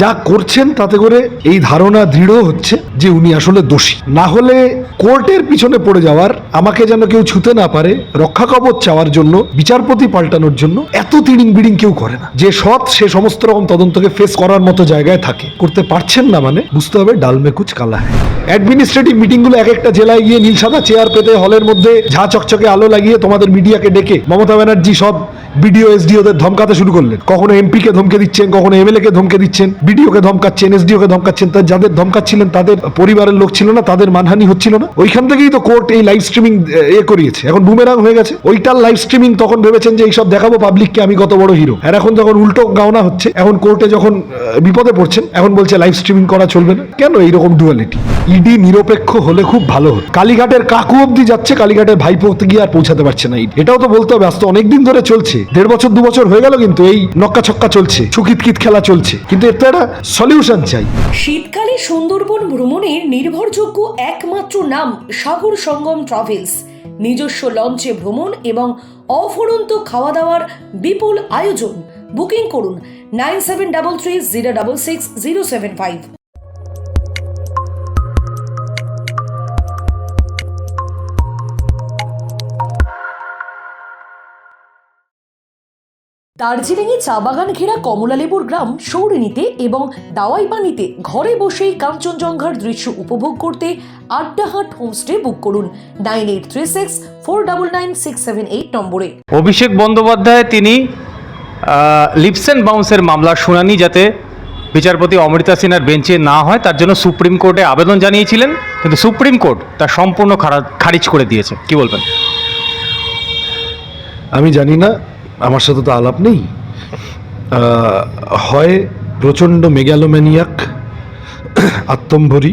যা করছেন তাতে করে এই ধারণা দৃঢ় হচ্ছে যে উনি আসলে দোষী। না হলে কোর্টের পিছনে পড়ে যাওয়ার, আমাকে যেন কেউ ছুতে না পারে, রক্ষা কবচ চাওয়ার জন্য, বিচারপতি পাল্টানোর জন্য এত তিড়িং বিড়িং কেউ করে না। যে সৎ, সে সমস্ত রকম তদন্তকে ফেস করার মতো জায়গায় থাকে। করতে পারছেন না মানে বুঝতে হবে ডালমে কুচ কালা অ্যাডমিনিস্ট্রেটিভ মিটিংগুলো এক একটা জেলায় গিয়ে নীল সাদা চেয়ার পেতে হলের মধ্যে ঝা চকচকে আলো লাগিয়ে তোমাদের মিডিয়াকে ডেকে, মমতা ব্যানার্জি সব বিডিও এসডিওদের ধমকাতে শুরু করলেন। কখনো এমপি কে ধমকে দিচ্ছেন, কখনো এমএলএ কে ধমকে দিচ্ছেন বিডিও কে ধমকাচ্ছেন এসডিও কে ধমকাচ্ছেন তার যাদের ধমকাচ্ছিলেন তাদের পরিবারের লোক ছিল না, তাদের মানহানি হচ্ছিল না। ওইখান থেকেই তো কোর্ট এই লাইভ স্ট্রিমিং এ করিয়েছে। এখন বুমেরাং হয়ে গেছে। ওইটার লাইভ স্ট্রিমিং তখন ভেবেছেন যে এইসব দেখাবো পাবলিককে আমি কত বড় হিরো আর এখন যখন উল্টো গাওনা হচ্ছে, এখন কোর্টে যখন বিপদে পড়ছেন, এখন বলছে লাইভ স্ট্রিমিং করা চলবে না। কেন এইরকম ডুয়ালিটি ইডি নিরপেক্ষ হলে খুব ভালো হতো। কালীঘাটের কাকু অব্দি যাচ্ছে, কালীঘাটের ভাইপো গিয়ে আর পৌঁছাতে পারছে না ED এটাও তো বলতে হবে, আজ তো অনেকদিন ধরে চলছে। দেড় বছর, দু বছর হয়ে গেল কিন্তু এই নক্কা ছক্কা চলছে ছুকিতকিত খেলা চলছে। কিন্তু এর তো একটা সলিউশন চাই। শীতকালে সুন্দরবন ভ্রমণের নির্ভরযোগ্য একমাত্র নাম সাগর সঙ্গম ট্রাভেলস নিজস্ব লঞ্চে ভ্রমণ এবং অফুরন্ত খাওয়া দাওয়ার বিপুল আয়োজন। বুকিং করুন nine seven double three zero double six zero seven five. দার্জিলিংয়ে চা বাগান ঘেরা কমলালেবুর গ্রাম সৌরিনীতে এবং দাওয়াই পানিতে ঘরে বসেই কাঞ্চনজঙ্ঘার দৃশ্য উপভোগ করতে আড্ডাহাট হোমস্টে বুক করুন nine eight three six four double nine six seven eight নম্বরে। অভিষেক বন্দ্যোপাধ্যায় তিনি লিপস অ্যান্ড বাউন্সের মামলার শুনানি যাতে বিচারপতি অমৃতা সিনহার বেঞ্চে না হয় তার জন্য সুপ্রিম কোর্টে আবেদন জানিয়েছিলেন কিন্তু সুপ্রিম কোর্ট তা সম্পূর্ণ খারা- খারিজ করে দিয়েছে। কি বলবেন? আমি জানি না আমার সাথে তো আলাপ নেই। হয় প্রচণ্ড মেগালোম্যানিয়াক, আত্মম্ভরী,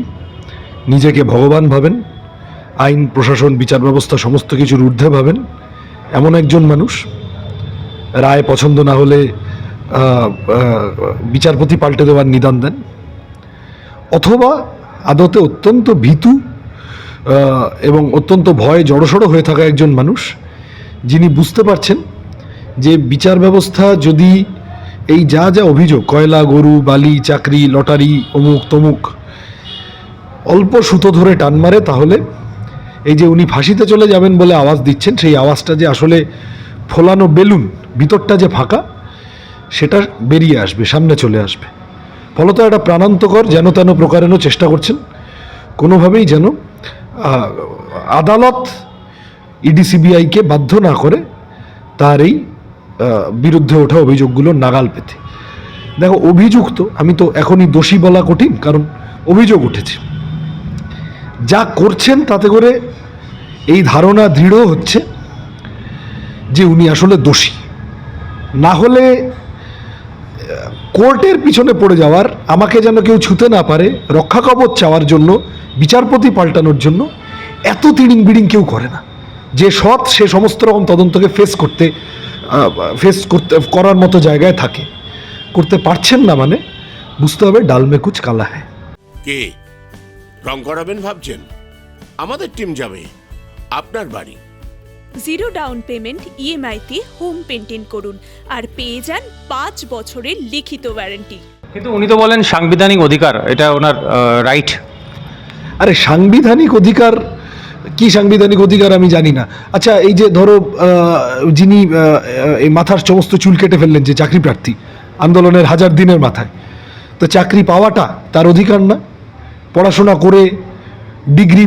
নিজেকে ভগবান ভাবেন, আইন, প্রশাসন, বিচার ব্যবস্থা, সমস্ত কিছুর ঊর্ধ্বে ভাবেন, এমন একজন মানুষ। রায় পছন্দ না হলে বিচারপতি পাল্টে দেওয়ার নিদান দেন। অথবা আদতে অত্যন্ত ভীতু এবং অত্যন্ত ভয় জড়সড় হয়ে থাকা একজন মানুষ, যিনি বুঝতে পারছেন যে বিচার ব্যবস্থা যদি এই যা যা অভিযোগ, কয়লা, গরু, বালি, চাকরি, লটারি, অমুক, তমুক, অল্প সুতো ধরে টান মারে, তাহলে এই যে উনি ফাঁসিতে চলে যাবেন বলে আওয়াজ দিচ্ছেন, সেই আওয়াজটা যে আসলে ফোলানো বেলুন, ভিতরটা যে ফাঁকা, সেটা বেরিয়ে আসবে, সামনে চলে আসবে। ফলত একটা প্রাণান্তকর যেন তেন প্রকারেনও চেষ্টা করছেন, কোনোভাবেই যেন আদালত ইডিসিবিআইকে বাধ্য না করে তার এই বিরুদ্ধে ওঠা অভিযোগগুলো নাগাল পেতে। দেখো অভিযুক্ত আমি তো এখনই দোষী বলা কঠিন, কারণ অভিযোগ উঠেছে। যা করছেন তাতে করে এই ধারণা দৃঢ় হচ্ছে যে উনি আসলে দোষী। না হলে কোর্টের পিছনে পড়ে যাওয়ার, আমাকে যেন কেউ ছুতে না পারে, রক্ষা কবচ চাওয়ার জন্য, বিচারপতি পাল্টানোর জন্য, এত তিড়িং বিড়িং কেউ করে না। যে সৎ, সে সমস্ত রকম তদন্তকে ফেস করতে ফেস করতে করার মতো জায়গায় থাকে। করতে পারছেন না মানে বুঝতে হবে ডালমে কুচ কালা হ্যায়। কে? রং করাবেন ভাবছেন? আমাদের টিম যাবে। আপনার বাড়ি। জিরো ডাউন পেমেন্ট ইএমআইতে হোম পেন্টিং করুন আর পেয়ে যান পাঁচ বছরের লিখিত ওয়ারেন্টি কিন্তু উনি তো বলেন সাংবিধানিক অধিকার এটা ওনার রাইট আরে সাংবিধানিক অধিকার কি সাংবিধানিক অধিকার আমি জানি না। আচ্ছা এই যে ধরো যিনি এই মাথার সমস্ত চুল কেটে ফেললেন যে চাকরি প্রার্থী, আন্দোলনের হাজার দিনের মাথায়, তো চাকরি পাওয়াটা তার অধিকার না? পড়াশোনা করে, ডিগ্রি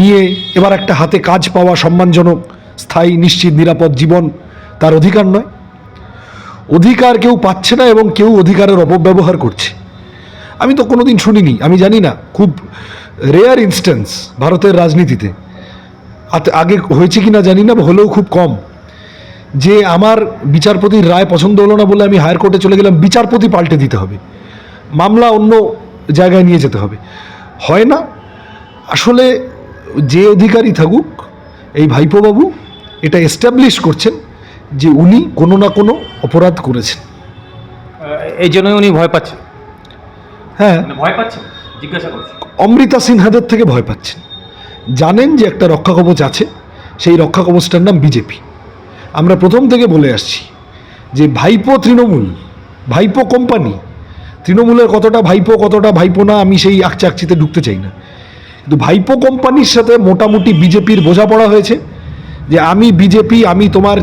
নিয়ে এবার একটা হাতে কাজ পাওয়া সম্মানজনক, স্থায়ী, নিশ্চিত, নিরাপদ জীবন তার অধিকার নয়? অধিকার কেউ পাচ্ছে না এবং কেউ অধিকারের অপব্যবহার করছে। আমি তো কোনোদিন শুনিনি, আমি জানি না, খুব রেয়ার ইনস্ট্যান্স ভারতের রাজনীতিতে। আগে হয়েছে কি না জানি না হলেও খুব কম। যে আমার বিচারপতির রায় পছন্দ হলো না বলে আমি হায়ার কোর্টে চলে গেলাম বিচারপতি পাল্টে দিতে হবে। মামলা অন্য জায়গায় নিয়ে যেতে হবে। হয় না? আসলে যে অধিকারী থাকুক এই ভাইপোবাবু এটা এস্টাবলিশ করছেন যে উনি কোনো না কোনো অপরাধ করেছেন। এই জন্যই উনি ভয় পাচ্ছেন। হ্যাঁ। মানে ভয় পাচ্ছেন? জিজ্ঞাসা করছি। অমৃতা সিনহাদের থেকে ভয় পাচ্ছেন। জানেন যে একটা রক্ষা কবচ আছে, সেই রক্ষা কবচটার নাম বিজেপি। আমরা প্রথম থেকে বলে আসছি যে ভাইপো তৃণমূল, ভাইপো কোম্পানি, তৃণমূলের কতটা ভাইপো কতটা ভাইপো না, আমি সেই আকচাকচিতে ঢুকতে চাই না। কিন্তু ভাইপো কোম্পানির সাথে মোটামুটি বিজেপির বোঝাপড়া হয়েছে যে আমি বিজেপি, আমি তোমার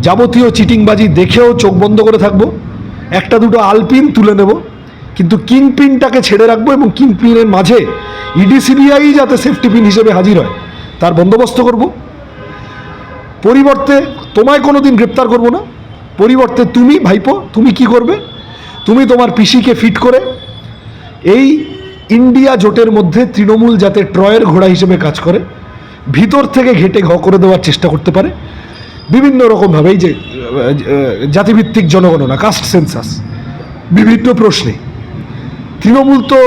যাবতীয় চিটিংবাজি দেখেও চোখ বন্ধ করে থাকব, একটা দুটো আলপিন তুলে নেব কিন্তু কিংপিনটাকে ছেড়ে রাখব এবং কিংপিনের মাঝে ইডি সিবিআই যাতে সেফটি পিন হিসেবে হাজির হয়, তার বন্দোবস্ত করব। পরিবর্তে তোমায় কোনো দিন গ্রেপ্তার করব না। পরিবর্তে তুমি ভাইপো, তুমি কি করবে? তুমি তোমার পিসিকে ফিট করে এই ইন্ডিয়া জোটের মধ্যে তৃণমূল যাতে ট্রয়ের ঘোড়া হিসেবে কাজ করে, ভিতর থেকে ঘেটে ঘ করে দেওয়ার চেষ্টা করতে পারে। বিভিন্ন রকমভাবে এই যে জাতিভিত্তিক জনগণনা কাস্ট সেন্সাস বিভিন্ন প্রশ্নে। তৃণমূল তো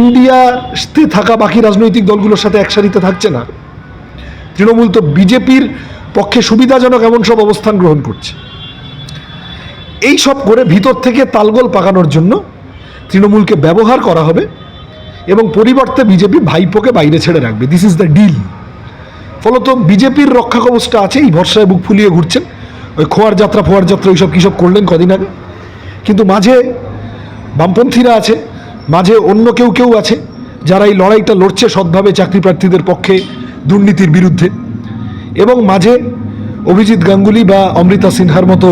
ইন্ডিয়াতে থাকা বাকি রাজনৈতিক দলগুলোর সাথে একসারিতে থাকছে না। তৃণমূল তো বিজেপির পক্ষে সুবিধাজনক এমন সব অবস্থান গ্রহণ করছে। এই সব করে ভিতর থেকে তালগোল পাকানোর জন্য তৃণমূলকে ব্যবহার করা হবে এবং পরিবর্তে বিজেপি ভাইপোকে বাইরে ছেড়ে রাখবে। দিস ইজ দ্য ডিল ফলত বিজেপির রক্ষা কবচটা আছে, এই ভরসায় বুক ফুলিয়ে ঘুরছেন। ওই খোয়ার যাত্রা, ফোয়ার যাত্রা, ওইসব কী সব করলেন কদিন আগে? কিন্তু মাঝে বামপন্থীরা আছে মাঝে অন্য কেউ কেউ আছে যারা এই লড়াইটা লড়ছে সৎভাবে চাকরি প্রার্থীদের পক্ষে দুর্নীতির বিরুদ্ধে। এবং মাঝে অভিজিৎ গাঙ্গুলি বা অমৃতা সিনহার মতো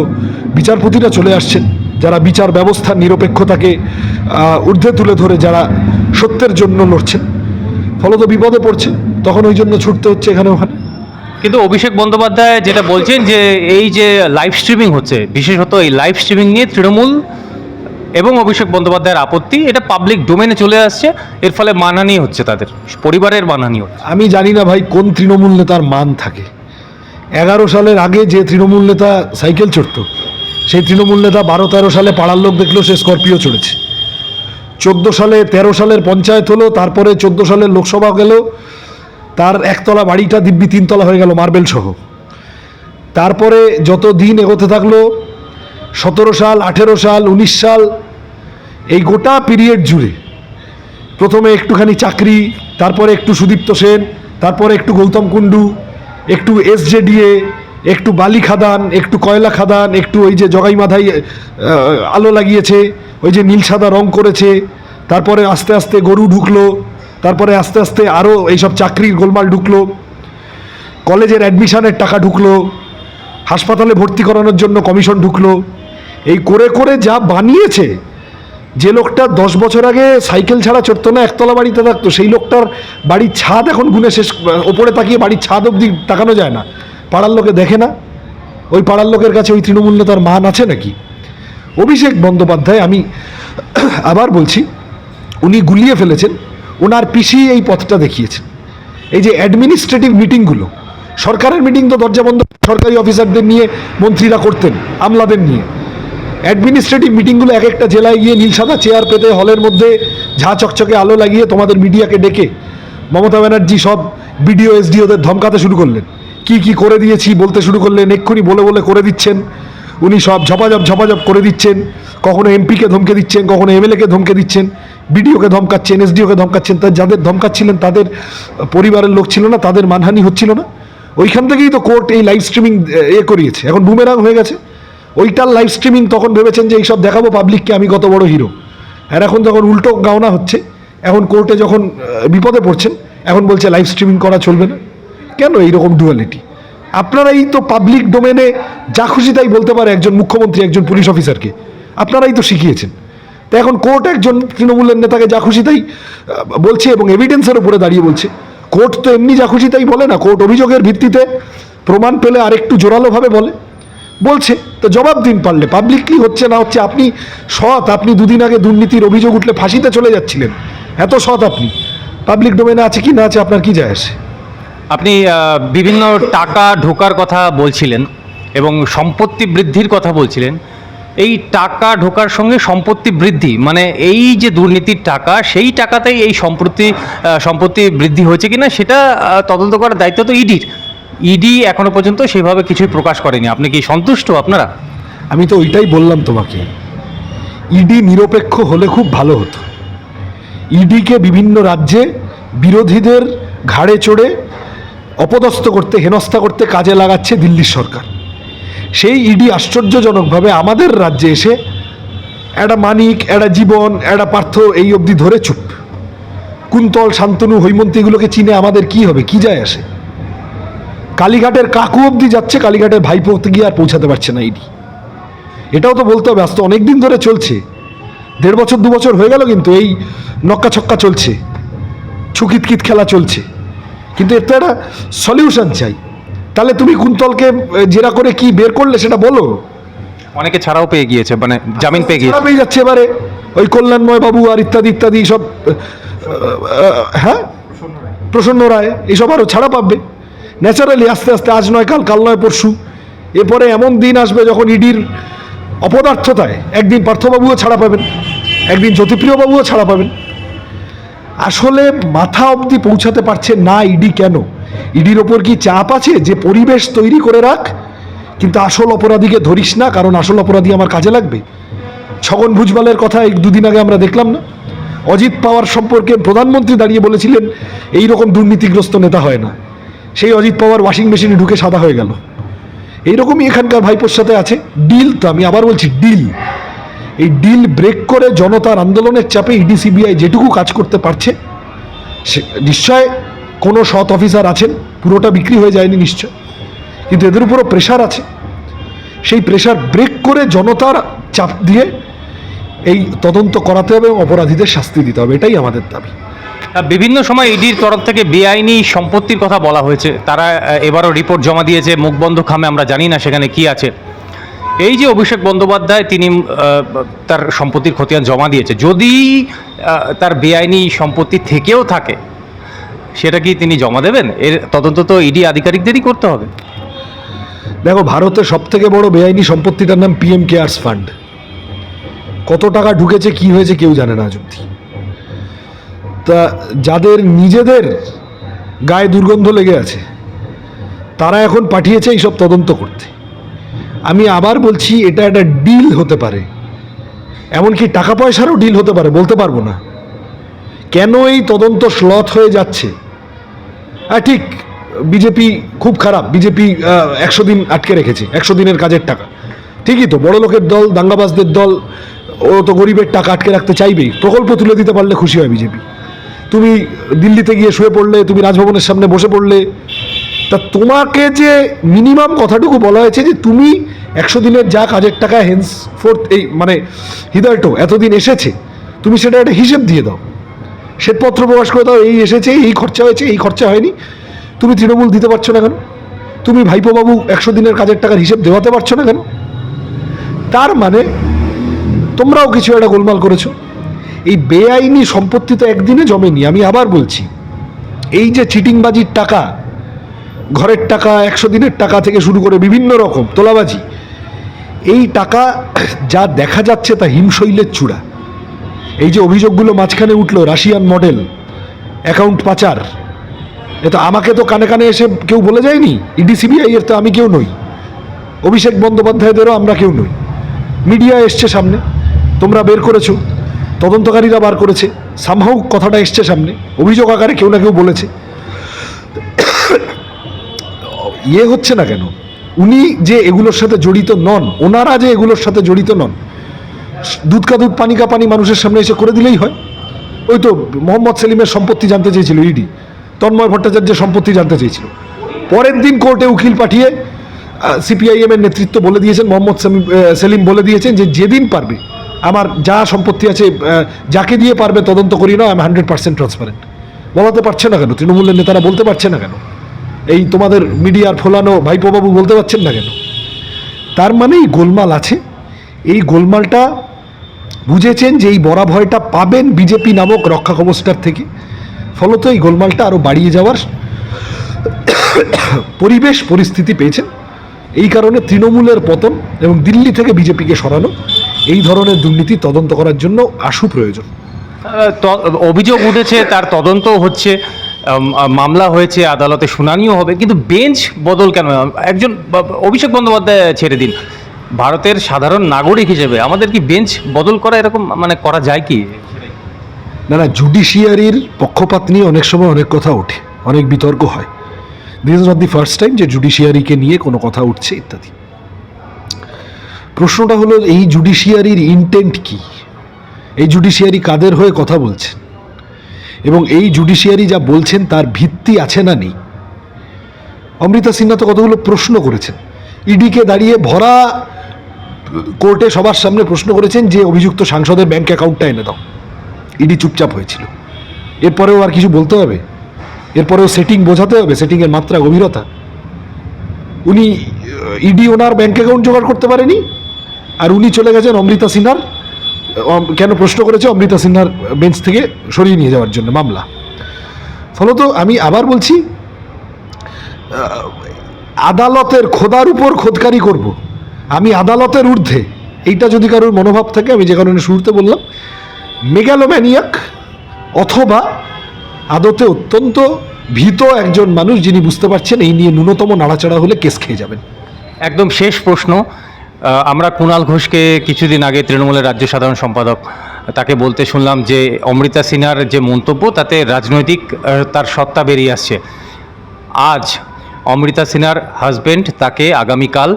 বিচারপতিরা চলে আসছেন, যারা বিচার ব্যবস্থার নিরপেক্ষতাকে ঊর্ধ্বে তুলে ধরে যারা সত্যের জন্য লড়ছেন। ফলত বিপদে পড়ছে, তখন ওই জন্য ছুটতে হচ্ছে এখানে ওখানে। কিন্তু অভিষেক বন্দ্যোপাধ্যায় যেটা বলছেন যে এই যে লাইভ স্ট্রিমিং হচ্ছে, বিশেষত এই লাইভ স্ট্রিমিং নিয়ে তৃণমূল এবং অভিষেক বন্দ্যোপাধ্যায়ের আপত্তি, এটা পাবলিক ডোমেনে চলে আসছে। এর ফলে মানহানি হচ্ছে তাদের, পরিবারের মানহানি হচ্ছে। আমি জানি না ভাই কোন তৃণমূল নেতার মান থাকে। এগারো সালের আগে যে তৃণমূল নেতা সাইকেল চড়তো, সেই তৃণমূল নেতা বারো তেরো সালে পাড়ার লোক দেখল সে স্করপিও চড়েছে। চোদ্দ সালে তেরো সালের পঞ্চায়েত হলো, তারপরে চোদ্দ সালের লোকসভা গেল, তার একতলা বাড়িটা দিব্যি তিনতলা হয়ে গেল মার্বেল সহ তারপরে যত দিন এগোতে থাকল সতেরো সাল, আঠেরো সাল, উনিশ সাল, এই গোটা পিরিয়ড জুড়ে প্রথমে একটুখানি চাকরি, তারপরে একটু সুদীপ্ত সেন, তারপরে একটু গৌতম কুণ্ডু, একটু এসজেডিএ একটু বালি খাদান, একটু কয়লা খাদান, একটু ওই যে জগাই মাথায় আলো লাগিয়েছে, ওই যে নীল সাদা রং করেছে, তারপরে আস্তে আস্তে গরু ঢুকলো, তারপরে আস্তে আস্তে আরও এইসব চাকরির গোলমাল ঢুকলো, কলেজের অ্যাডমিশনের টাকা ঢুকলো, হাসপাতালে ভর্তি করানোর জন্য কমিশন ঢুকলো এই করে করে যা বানিয়েছে, যে লোকটা দশ বছর আগে সাইকেল ছাড়া চড়তো না, একতলা বাড়িতে থাকতো, সেই লোকটার বাড়ির ছাদ এখন গুনে শেষ, ওপরে তাকিয়ে বাড়ির ছাদ অবধি তাকানো যায় না। পাড়ার লোকে দেখে না। ওই পাড়ার লোকের কাছে ওই তৃণমূল নেতার মান আছে নাকি? অভিষেক বন্দ্যোপাধ্যায়, আমি আবার বলছি, উনি গুলিয়ে ফেলেছেন, ওনার পিসি এই পথটা দেখিয়েছেন। এই যে অ্যাডমিনিস্ট্রেটিভ মিটিংগুলো সরকারের মিটিং তো দরজা বন্ধ, সরকারি অফিসারদের নিয়ে মন্ত্রীরা করতেন, আমলাদের নিয়ে। অ্যাডমিনিস্ট্রেটিভ মিটিংগুলো এক একটা জেলায় গিয়ে নীল সাদা চেয়ার পেতে হলের মধ্যে ঝা চকচকে আলো লাগিয়ে তোমাদের মিডিয়াকে ডেকে মমতা ব্যানার্জি সব বিডিও, এসডিওদের ধমকাতে শুরু করলেন। কি কি করে দিয়েছি বলতে শুরু করলেন, এক্ষুনি বলে বলে করে দিচ্ছেন। উনি সব ঝপাঝপ ঝপাঝপ করে দিচ্ছেন। কখনো এমপিকে ধমকে দিচ্ছেন, কখনো এমএলএকে ধমকে দিচ্ছেন। বিডিওকে ধমকাচ্ছেন, এসডিওকে ধমকাচ্ছেন। তা যাদের ধমকাচ্ছিলেন, তাদের পরিবারের লোক ছিল না, তাদের মানহানি হচ্ছিল না। ওইখান থেকেই তো কোর্ট এই লাইভ স্ট্রিমিং এ করিয়েছে। এখন বুমেরাং হয়ে গেছে। ওইটার লাইভ স্ট্রিমিং তখন ভেবেছেন যে এইসব দেখাবো পাবলিককে আমি কত বড় হিরো আর এখন যখন উল্টো গাওনা হচ্ছে, এখন কোর্টে যখন বিপদে পড়ছেন, এখন বলছে লাইভ স্ট্রিমিং করা চলবে না। কেন এইরকম ডুয়ালিটি আপনারাই তো পাবলিক ডোমেনে যা খুশি তাই বলতে পারে একজন মুখ্যমন্ত্রী, একজন পুলিশ অফিসারকে আপনারাই তো শিখিয়েছেন। তো এখন কোর্ট একজন তৃণমূলের নেতাকে যা খুশি তাই বলছে এবং এভিডেন্সের উপরে দাঁড়িয়ে বলছে। কোর্ট তো এমনি যা খুশি তাই বলে না কোর্ট অভিযোগের ভিত্তিতে প্রমাণ পেলে আরেকটু জোরালোভাবে বলে। বলছে, তো জবাব দিন পারলে। পাবলিকলি হচ্ছে না, হচ্ছে আপনি সৎ। আপনি দুদিন আগে দুর্নীতির অভিযোগ উঠলে ফাঁসিতে চলে যাচ্ছিলেন। এত সৎ আপনি। পাবলিক ডোমেনে আছে কি, না আছে আপনার কি যায় আসে? আপনি বিভিন্ন টাকা ঢোকার কথা বলছিলেন এবং সম্পত্তি বৃদ্ধির কথা বলছিলেন। এই টাকা ঢোকার সঙ্গে সম্পত্তি বৃদ্ধি মানে এই যে দুর্নীতির টাকা, সেই টাকাতেই এই সম্পত্তি সম্পত্তি বৃদ্ধি হয়েছে কিনা, সেটা তদন্ত করার দায়িত্ব তো ইডির। ইডি এখনও পর্যন্ত সেভাবে কিছুই প্রকাশ করেনি। আপনি কি সন্তুষ্ট আপনারা? আমি তো ওইটাই বললাম তোমাকে। ইডি নিরপেক্ষ হলে খুব ভালো হতো। ইডিকে বিভিন্ন রাজ্যে বিরোধীদের ঘাড়ে চড়ে অপদস্থ করতে, হেনস্থা করতে কাজে লাগাচ্ছে দিল্লির সরকার। সেই ইডি আশ্চর্যজনকভাবে আমাদের রাজ্যে এসে একটা মানিক একটা জীবন একটা পার্থ এই অবধি ধরে চুপ। কুন্তল, শান্তনু, হৈমন্তী এগুলোকে চিনে আমাদের কি হবে, কি যায় আসে? কালীঘাটের কাকু অবধি যাচ্ছে কালীঘাটের ভাইপো গিয়ে আর পৌঁছাতে পারছে না ইডি। এটাও তো বলতে হবে আজ তো অনেক দিন ধরে চলছে। দেড় বছর দু বছর হয়ে গেল কিন্তু এই নক্কা ছক্কা চলছে। ছুকিতকিত খেলা চলছে। কিন্তু এর তো একটা সলিউশন চাই। তাহলে তুমি কুন্তলকে জেরা করে কি বের করলে সেটা বলো? অনেকে ছাড়াও পেয়ে গিয়েছে মানে জামিন পেয়ে গিয়েছে। পেয়ে যাচ্ছে এবারে। ওই কল্যাণময় বাবু আর ইত্যাদি ইত্যাদি সব হ্যাঁ? প্রসন্ন রায়। এইসব আরও ছাড়া পাবে। ন্যাচারালি আস্তে আস্তে আজ নয়, কাল কাল নয়, পরশু। এরপরে এমন দিন আসবে যখন ইডির অপদার্থতায় একদিন পার্থবাবুও ছাড়া পাবেন, একদিন জ্যোতিপ্রিয়বাবুও ছাড়া পাবেন। আসলে মাথা অবধি পৌঁছাতে পারছে না ইডি কেন? ইডির ওপর কি চাপ আছে যে পরিবেশ তৈরি করে রাখ? কিন্তু আসল অপরাধীকে ধরিস না, কারণ আসল অপরাধী আমার কাজে লাগবে। ছগন ভুজবালের কথা এক দুদিন আগে আমরা দেখলাম না? অজিত পাওয়ার সম্পর্কে প্রধানমন্ত্রী দাঁড়িয়ে বলেছিলেন এই রকম দুর্নীতিগ্রস্ত নেতা হয় না। সেই অজিত পাওয়ার ওয়াশিং মেশিনে ঢুকে সাদা হয়ে গেল। এইরকমই এখানকার ভাইপোর সাথে আছে। ডিল তো আমি আবার বলছি, ডিল। এই ডিল ব্রেক করে জনতার আন্দোলনের চাপে ইডি, সিবিআই যেটুকু কাজ করতে পারছে, সে নিশ্চয় কোনো সৎ অফিসার আছেন, পুরোটা বিক্রি হয়ে যায়নি নিশ্চয়। কিন্তু এদের উপরও প্রেশার আছে। সেই প্রেশার ব্রেক করে জনতার চাপ দিয়ে এই তদন্ত করাতে হবে এবং অপরাধীদের শাস্তি দিতে হবে, এটাই আমাদের দাবি। বিভিন্ন সময় ইডির তরফ থেকে বেআইনি সম্পত্তির কথা বলা হয়েছে। তারা এবারও রিপোর্ট জমা দিয়েছে মুখবন্ধ খামে, আমরা জানি না সেখানে কি আছে। এই যে অভিষেক বন্দ্যোপাধ্যায়, তিনি তার সম্পত্তির খতিয়ান জমা দিয়েছে। যদি তার বেআইনি সম্পত্তি থেকেও থাকে, সেটা কি তিনি জমা দেবেন? এর তদন্ত তো ইডি আধিকারিকদেরই করতে হবে। দেখো ভারতের সব থেকে বড় বেআইনি সম্পত্তিটার নাম পিএম কেয়ার্স ফান্ড কত টাকা ঢুকেছে, কি হয়েছে, কেউ জানে না আজ তা যাদের নিজেদের গায়ে দুর্গন্ধ লেগে আছে, তারা এখন পাঠিয়েছে এইসব তদন্ত করতে। আমি আবার বলছি, এটা একটা ডিল হতে পারে। এমনকি টাকা পয়সারও ডিল হতে পারে, বলতে পারব না। কেন এই তদন্ত স্লথ হয়ে যাচ্ছে? হ্যাঁ ঠিক, বিজেপি খুব খারাপ। বিজেপি একশো দিন আটকে রেখেছে, একশো দিনের কাজের টাকা। ঠিকই তো, বড় লোকের দল, দাঙ্গাবাজদের দল, ও তো গরিবের টাকা আটকে রাখতে চাইবেই। প্রকল্প তুলে দিতে পারলে খুশি হয় বিজেপি। তুমি দিল্লিতে গিয়ে শুয়ে পড়লে, তুমি রাজভবনের সামনে বসে পড়লে, তা তোমাকে যে মিনিমাম কথাটুকু বলা হয়েছে যে তুমি একশো দিনের যা কাজের টাকা হেন্স ফোর্থ এই মানে হিদার্টো এতদিন এসেছে, তুমি সেটা একটা হিসেব দিয়ে দাও। শ্বেতপত্র প্রকাশ করে দাও, এই এসেছে, এই খরচা হয়েছে, এই খরচা হয়নি। তুমি তৃণমূল দিতে পারছ না কেন? তুমি ভাইপো বাবু একশো দিনের কাজের টাকার হিসেব দেওয়াতে পারছ না কেন? তার মানে তোমরাও কিছু একটা গোলমাল করেছ। এই বেআইনি সম্পত্তি তো একদিনে জমেনি, আমি আবার বলছি। এই যে চিটিংবাজির টাকা, ঘরের টাকা, একশো দিনের টাকা থেকে শুরু করে বিভিন্ন রকম তোলাবাজি, এই টাকা যা দেখা যাচ্ছে তা হিমশৈলের চূড়া। এই যে অভিযোগগুলো মাঝখানে উঠল, রাশিয়ান মডেল, অ্যাকাউন্ট পাচার, এ তো আমাকে তো কানে কানে এসে কেউ বলে যায়নি, ইডি, সিবিআই এর তো আমি কেউ নই। অভিষেক বন্দ্যোপাধ্যায়দেরও আমরা কেউ নই। মিডিয়া এসছে সামনে, তোমরা বের করেছ। তদন্তকারীরা বার করেছে। সামহাউ কথাটা এসছে সামনে। অভিযোগ আকারে কেউ না কেউ বলেছে। ইয়ে হচ্ছে না কেন? উনি যে এগুলোর সাথে জড়িত নন, ওনারা যে এগুলোর সাথে জড়িত নন দুধ কা দুধ, পানি কা পানি মানুষের সামনে এসে করে দিলেই হয়। ওই তো মোহাম্মদ সেলিমের সম্পত্তি জানতে চেয়েছিল ইডি, তন্ময় ভট্টাচার্যের সম্পত্তি জানতে চেয়েছিল। পরের দিন কোর্টে উকিল পাঠিয়ে সিপিআইএম এর নেতৃত্ব বলে দিয়েছেন, মোহাম্মদ সেলিম বলে দিয়েছেন যে যেদিন পারবে আমার যা সম্পত্তি আছে যাকে দিয়ে পারবে তদন্ত করি না আমি হান্ড্রেড পার্সেন্ট ট্রান্সপারেন্ট বলাতে পারছে না কেন? তৃণমূলের নেতারা বলতে পারছে না কেন? এই তোমাদের মিডিয়ার ফোলানো ভাইপোবাবু বলতে পারছেন না কেন? তার মানে এই গোলমাল আছে। এই গোলমালটা বুঝেছেন যে এই বড়া ভয়টা পাবেন বিজেপি নামক রক্ষা কবচটার থেকে। ফলত এই গোলমালটা আরও বাড়িয়ে যাওয়ার পরিবেশ, পরিস্থিতি পেয়েছেন। এই কারণে তৃণমূলের পতন এবং দিল্লি থেকে বিজেপিকে সরানো এই ধরনের দুর্নীতি তদন্ত করার জন্য আশু প্রয়োজন। অভিযোগ উঠেছে তার তদন্ত হচ্ছে মামলা হয়েছে আদালতে শুনানিও হবে কিন্তু বেঞ্চ বদল কেন? একজন অভিষেক বন্দ্যোপাধ্যায় ছেড়ে দিন। ভারতের সাধারণ নাগরিক হিসেবে আমাদের কি বেঞ্চ বদল করা এরকম মানে করা যায় কি? না না জুডিশিয়ারির পক্ষপাত নিয়ে অনেক সময় অনেক কথা ওঠে অনেক বিতর্ক হয়। This is not the first time যে জুডিশিয়ারিকে নিয়ে কোনো কথা উঠছে ইত্যাদি। প্রশ্নটা হলো, এই জুডিশিয়ারির ইন্টেন্ট কি? এই জুডিশিয়ারি কাদের হয়ে কথা বলছেন? এবং এই জুডিশিয়ারি যা বলছেন, তার ভিত্তি আছে না নেই? অমৃতা সিনহা তো কতগুলো প্রশ্ন করেছেন। ইডিকে দাঁড়িয়ে ভরা কোর্টে সবার সামনে প্রশ্ন করেছেন যে, অভিযুক্ত সাংসদের ব্যাংক অ্যাকাউন্টটা এনে দাও। ইডি চুপচাপ হয়েছিল। এরপরেও আর কিছু বলতে হবে? এরপরেও সেটিং বোঝাতে হবে? সেটিংয়ের মাত্রা গভীরতা? উনি ইডি ওনার ব্যাংক অ্যাকাউন্ট জোগাড় করতে পারেনি? আর উনি চলে গেছেন অমৃতা সিনহার কেন প্রশ্ন করেছে অমৃতা সিনহার বেঞ্চ থেকে সরিয়ে নিয়ে যাওয়ার জন্য মামলা। ফলত আমি আবার বলছি আদালতের খোদার উপর খোদকারি করব। আমি আদালতের ঊর্ধ্বে, এইটা যদি কারোর মনোভাব থাকে, আমি যে কারণে শুরুতে বললাম, মেগালোম্যানিয়াক অথবা আদতে অত্যন্ত ভীত একজন মানুষ যিনি বুঝতে পারছেন এই নিয়ে ন্যূনতম নাড়াচাড়া হলে কেস খেয়ে যাবেন। একদম শেষ প্রশ্ন। আমরা কুণাল ঘোষকে কিছুদিন আগে তৃণমূলের রাজ্য সাধারণ সম্পাদক তাকে বলতে শুনলাম যে অমৃতা সিনহার যে মন্তব্য, তাতে রাজনৈতিক তার সত্তা বেরিয়ে আসছে। আজ অমৃতা সিনহার হাজবেন্ড তাকে আগামীকাল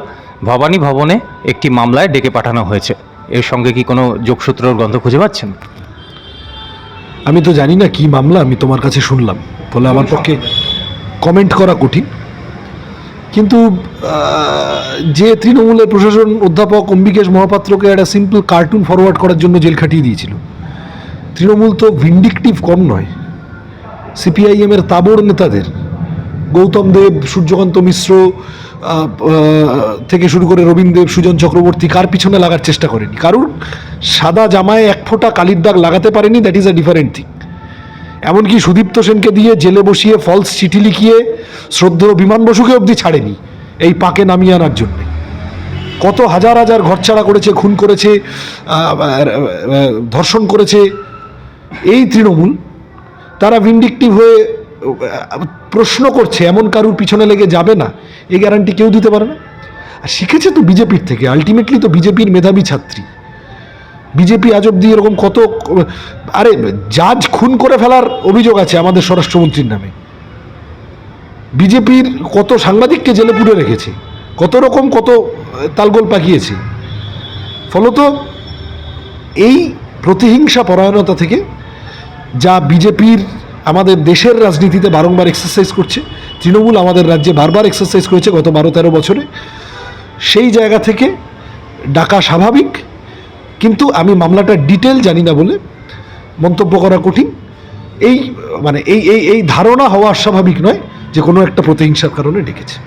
ভবানী ভবনে একটি মামলায় ডেকে পাঠানো হয়েছে। এর সঙ্গে কি কোনো যোগসূত্রর গন্ধ খুঁজে পাচ্ছেন? আমি তো জানি না কি মামলা, আমি তোমার কাছে শুনলাম। ফলে আমার পক্ষে কমেন্ট করা কঠিন। কিন্তু যে তৃণমূলের প্রশাসন অধ্যাপক অম্বিকেশ মহাপাত্রকে একটা সিম্পল কার্টুন ফরওয়ার্ড করার জন্য জেল খাটিয়ে দিয়েছিল। তৃণমূল তো ভিন্ডিকটিভ কম নয়। সিপিআইএমের তাবড় নেতাদের, গৌতম দেব, সূর্যকান্ত মিশ্র থেকে শুরু করে রবীন্দ্র দেব, সুজন চক্রবর্তী, কার পিছনে লাগার চেষ্টা করেনি? কারুর সাদা জামায় এক ফোঁটা কালির দাগ লাগাতে পারেনি that is a different thing এমনকি সুদীপ্ত সেনকে দিয়ে জেলে বসিয়ে ফলস চিঠি লিখিয়ে শ্রদ্ধেয় বিমান বসুকে অবধি ছাড়েনি এই পাকে নামিয়ে আনার জন্যে। কত হাজার হাজার ঘরছাড়া করেছে, খুন করেছে ধর্ষণ করেছে এই তৃণমূল। তারা ভিন্ডিকটিভ হয়ে প্রশ্ন করছে, এমন কারুর পিছনে লেগে যাবে না, এই গ্যারান্টি কেউ দিতে পারে না? আর শিখেছে তো বিজেপির থেকে আলটিমেটলি তো বিজেপির মেধাবী ছাত্রী। বিজেপি আজ অব্দি এরকম কত, আরে, জাজ খুন করে ফেলার অভিযোগ আছে আমাদের স্বরাষ্ট্রমন্ত্রীর নামে। বিজেপির কত সাংবাদিককে জেলে পুড়ে রেখেছে, কত রকম কত তালগোল পাকিয়েছে। ফলত এই প্রতিহিংসা পরায়ণতা থেকে যা বিজেপির আমাদের দেশের রাজনীতিতে বারংবার এক্সারসাইজ করছে, তৃণমূল আমাদের রাজ্যে বারবার এক্সারসাইজ করেছে গত বারো তেরো বছরে, সেই জায়গা থেকে ডাকা স্বাভাবিক কিন্তু আমি মামলাটা ডিটেল জানি না বলে মন্তব্য করা কঠিন। এই মানে এই এই এই ধারণা হওয়া স্বাভাবিক নয় যে কোনো একটা প্রতিহিংসার কারণে ডেকেছে।